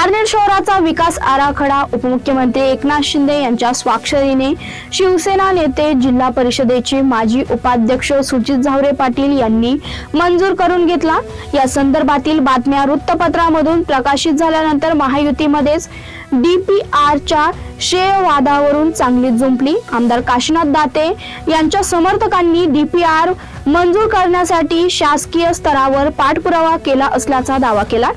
पारनेर शहराचा विकास आराखडा उपमुख्यमंत्री एकनाथ शिंदे यांच्या स्वाक्षरीने शिवसेना नेते जिल्हा परिषदेचे माजी उपाध्यक्ष सुजित झावरे पाटील यांनी मंजूर करून घेतला. या संदर्भातील बातम्या वृत्तपत्रामधून प्रकाशित झाल्यानंतर महायुतीमध्येच डीपीआरच्या आरच्या श्रेयवादावरून चांगली जुंपली. आमदार काशीनाथ दाते यांच्या समर्थकांनी डीपीआर मंजूर करण्यासाठी शासकीय स्तरावर पाठपुरावा केला असल्याचा दावा केला.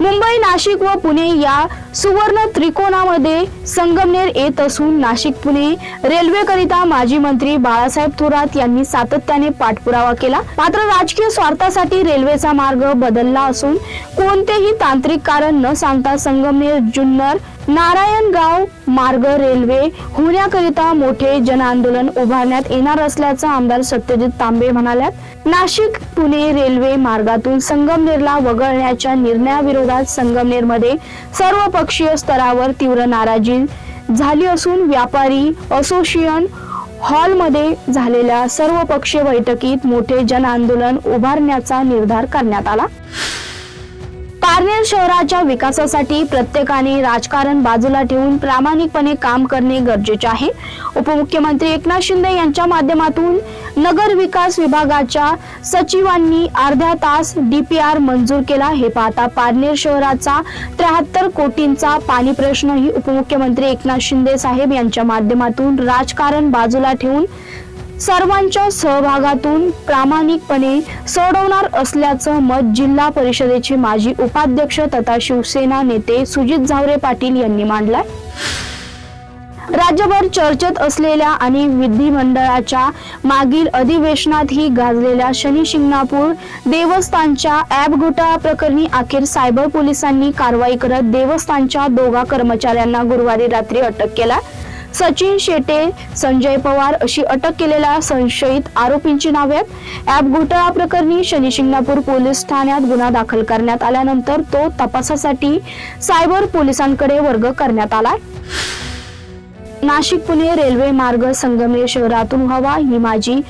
मुंबई नाशिक व पुणे या सुवर्ण त्रिकोणामध्ये संगमनेर येत असून नाशिक पुणे रेल्वेकरिता माजी मंत्री बाळासाहेब थोरात यांनी सातत्याने पाठपुरावा केला. मात्र राजकीय स्वार्थासाठी रेल्वेचा मार्ग बदलला असून कोणतेही तांत्रिक कारण न सांगता संगमनेर जुन्नर नारायणगाव मार्ग रेल्वे होण्याकरिता मोठे जनआंदोलन उभारण्यात येणार असल्याचं आमदार सत्यजित तांबे म्हणाल्यात. नाशिक पुणे रेल्वे मार्गातून संगमनेरला वगळण्याच्या निर्णयाविरोधात संगमनेरमध्ये सर्वपक्षीय स्तरावर तीव्र नाराजी झाली असून व्यापारी असोसिएशन हॉलमध्ये झालेल्या सर्वपक्षीय बैठकीत मोठे जनआंदोलन उभारण्याचा निर्धार करण्यात आला. पारनेर शहराच्या विकासासाठी प्रत्येकाने राजकारण बाजूला ठेवून प्रामाणिकपणे काम करणे गरजेचे आहे. उपमुख्यमंत्री एकनाथ शिंदे यांच्या माध्यमातून नगर विकास विभागाच्या सचिवांनी अर्ध्या तास डीपीआर मंजूर केला. हे पाहता पारनेर शहराचा त्र्याहत्तर कोटींचा पाणी प्रश्नही उपमुख्यमंत्री एकनाथ शिंदे साहेब यांच्या माध्यमातून राजकारण बाजूला ठेवून सर्वांच्या सहभागातून प्रामाणिकपणे सोडवणार असल्याचं मत जिल्हा परिषदेचे माजी उपाध्यक्ष तथा शिवसेना नेते सुजित झावरे पाटील यांनी मांडलाय. राज्यभर चर्चेत असलेल्या आणि विधिमंडळाच्या मागील अधिवेशनातही गाजलेल्या शनी शिंगणापूर देवस्थानच्या ऍप घोटाळा प्रकरणी अखेर सायबर पोलिसांनी कारवाई करत देवस्थानच्या दोघा कर्मचाऱ्यांना गुरुवारी रात्री अटक केला सचिन शेटे संजय पवार अशी अटक केलेल्या संशयित आरोपींची नावे आहेत. ऍप घोटाळा प्रकरणी शनी शिंगणापूर पोलीस ठाण्यात गुन्हा दाखल करण्यात आल्यानंतर तो तपासासाठी सायबर पोलिसांकडे वर्ग करण्यात आला नाशिक पुणे रेल्वे मार्ग संगमनेर शहरातून व्हावा ही माझी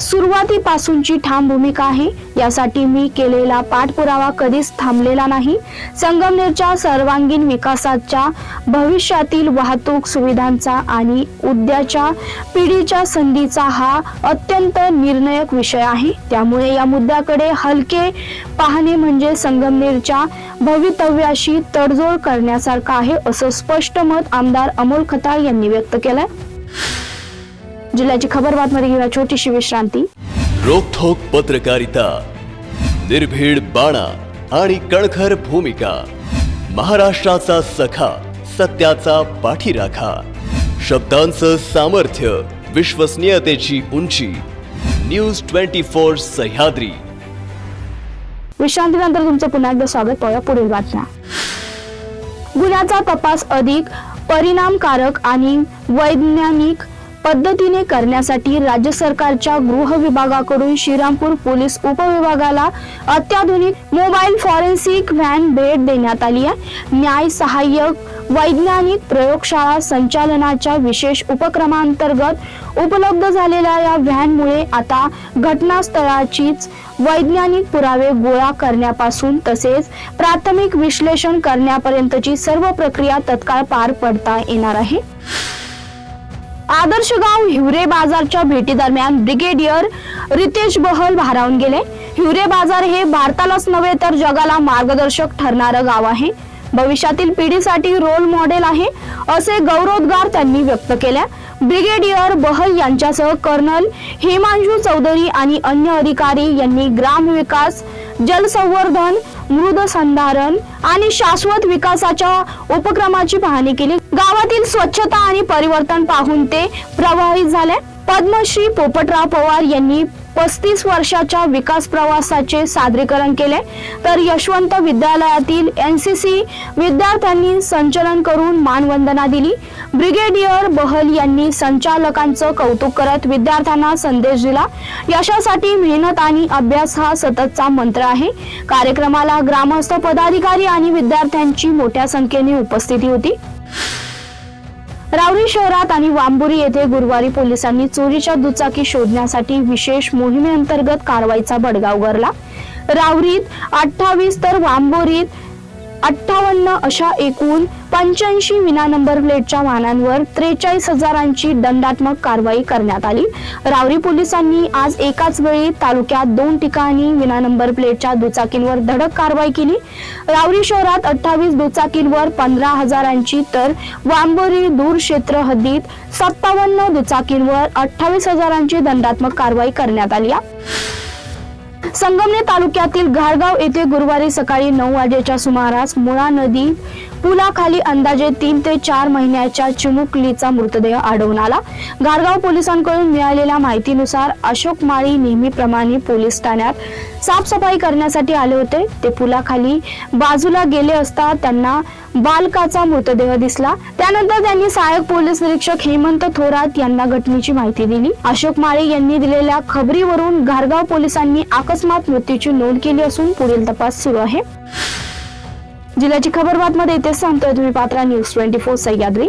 सुरुवातीपासूनची ठाम भूमिका आहे. यासाठी मी केलेला पाठपुरावा कधीच थांबलेला नाही. संगमनेरच्या सर्वांगीण विकासाच्या भविष्यातील वाहतूक सुविधांचा आणि उद्याच्या पिढीच्या संधीचा हा अत्यंत निर्णायक विषय आहे. त्यामुळे या मुद्द्याकडे हलके पाहणे म्हणजे संगमनेरच्या भवितव्याशी तडजोड करण्यासारखं आहे असं स्पष्ट मत आमदार अमोल खताळ यांनी व्यक्त केलंय. जिल्ह्याची खबर बातमध्ये घेऊया छोटीशी विश्रांती. रोखोक पत्रकारिता निर्भीड बाणा आणि कणखर भूमिका महाराष्ट्राचा सखा सत्याचा पाठीराखा शब्दांचं सामर्थ्य विश्वसनीयतेची उंची न्यूज ट्वेंटी फोर सह्याद्री. विश्रांतीनंतर तुमचं पुन्हा एकदा स्वागत पाहूया पुढील बातम्या. गुन्ह्याचा तपास अधिक परिणामकारक आणि वैज्ञानिक पद्धतीने करण्यासाठी राज्य सरकारच्या गृह विभागाकडून श्रीरामपूर पोलीस उपविभागाला अत्याधुनिक मोबाईल फॉरेन्सिक व्हॅन भेट देण्यात आली आहे. न्याय सहाय्यक वैज्ञानिक प्रयोगशाळा संचालनाच्या विशेष उपक्रमांतर्गत उपलब्ध झालेल्या या व्हॅनमुळे आता घटनास्थळाचीच वैज्ञानिक पुरावे गोळा करण्यापासून तसेच प्राथमिक विश्लेषण करण्यापर्यंतची सर्व प्रक्रिया तत्काळ पार पडता येणार आहे. आदर्श गाव हिवरे बाजारच्या भेटीदरम्यान ब्रिगेडियर रितेश बहल भारावून गेले. हिवरे बाजार हे भारतालाच नव्हे तर जगाला मार्गदर्शक ठरणारं गाव आहे. भविष्यातील पिढीसाठी रोल मॉडेल आहे असे गौरवोद्गार त्यांनी व्यक्त केल्या. ब्रिगेडियर बहल यांच्यासह कर्नल हेमांशू चौधरी आणि अन्य अधिकारी यांनी ग्रामविकास जलसंवर्धन मृद संधारण आणि शाश्वत विकासाच्या उपक्रमाची पाहणी केली. गावात स्वच्छता आणि परिवर्तन पाहून ते प्रभावित झाले. पद्मश्री पोपटराव पवार यांनी पस्तीस वर्षाच्या विकास प्रवासाचे सादरीकरण केले. तर यशवंत विद्यालयातील एनसीसी विद्यार्थ्यांनी संचलन करून मानवंदना दिली. ब्रिगेडियर बहल यांनी संचालकांचं कौतुक करत विद्यार्थ्यांना संदेश दिला. यशासाठी मेहनत आणि अभ्यास हा सततचा मंत्र आहे. कार्यक्रमाला ग्रामस्थ पदाधिकारी आणि विद्यार्थ्यांची मोठ्या संख्येने उपस्थिती होती. रावरी शहरात आणि वांबुरी येथे गुरुवारी पोलिसांनी चोरीच्या दुचाकी शोधण्यासाठी विशेष मोहिमेअंतर्गत कारवाईचा बडगाव उगारला. रावरीत अठ्ठावीस तर वांबोरीत अठ्ठावन्न अशा एकूण पंच्याऐंशी विना नंबर प्लेटच्या वाहनांवर त्रेचाळीस हजारांची दंडात्मक कारवाई करण्यात आली रावरी पोलिसांनी आज एकाच वेळी तालुक्यात दोन ठिकाणी विना नंबर प्लेटच्या दुचाकींवर धडक कारवाई केली रावरी शहरात अठ्ठावीस दुचाकींवर पंधरा हजारांची तर वांबोरी दूर क्षेत्र हद्दीत सत्तावन्न दुचाकींवर अठ्ठावीस हजारांची दंडात्मक कारवाई करण्यात आली आहे. संगमनेर तालुक्यातील घारगाव येथे गुरुवारी सकाळी नऊ वाजेच्या सुमारास मुळा नदी पुलाखाली अंदाजे तीन ते चार महिन्याच्या चिमुकलीचा मृतदेह आढळून आला. घारगाव पोलिसांकडून मिळालेल्या माहितीनुसार अशोक माळी नेहमीप्रमाणे पोलीस ठाण्यात साफसफाई करण्यासाठी आले होते. ते पुलाखाली बाजूला गेले असता त्यांना बालकाचा मृतदेह दिसला. त्यानंतर त्यांनी सहाय्यक पोलीस निरीक्षक हेमंत थोरात यांना घटनेची माहिती दिली. अशोक माळे यांनी दिलेल्या खबरीवरून घारगाव पोलिसांनी अकस्मात मृत्यूची नोंद केली असून पुढील तपास सुरू आहे. जिल्ह्याची खबर बातमध्ये इथेच सांगतोय तुम्ही Patra news twenty four Sahyadri.